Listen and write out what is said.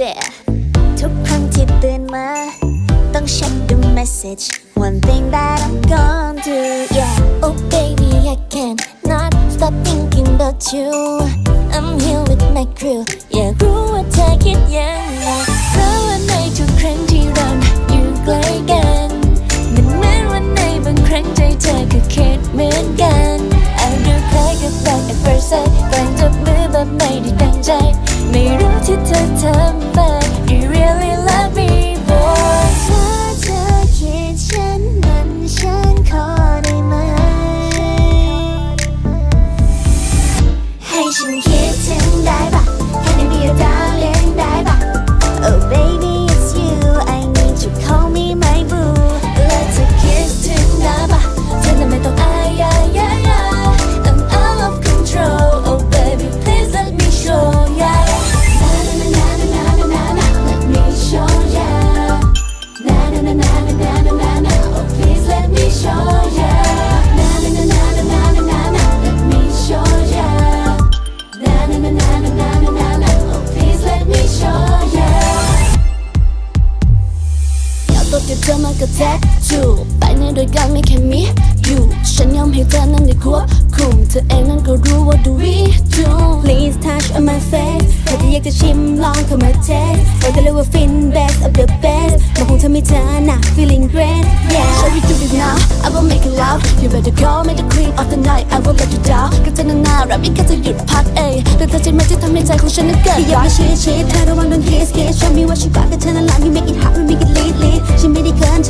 ทุกครั้งที่ตื่นมา ต้องเช็คดู message One thing that I'm gonna do Yeah Oh baby I can't not stop thinking about you I'm here with my crew Yeah รู้ว่าเธอคิดยังไงเพราะวันไหนทุกครั้งที่เราอยู่ใกล้กันมันเหมือนวันไหนบางครั้งใจเธอก็คิดเหมือนกัน I do play good luck at first sight ไม่ได้ตั้งใจ ไม่รู้ที่เธอทำไป You really love me tattoo 白嫩的 gummy can me อที่อยากจะชิมลองเข้ามา taste เราจะเรียกว่า fin best of the best มาคงเธอไม่เจอนะ feeling great yeah Shall we do this now I will make it loud You better call me the queen of the night I will let you down ก็เธอนั้นน่ารักไม่แค่จะหยุดพักเองแต่เธอใช่ไหมที่ทำให้ใจของฉันนั้นเกิดอย่ารัมากชีชีเธอระวังโดน kiss kiss show me what you got แต่เธอนั้นหลัง you make it hot you make it lead lead ฉันไม่ได้เกิน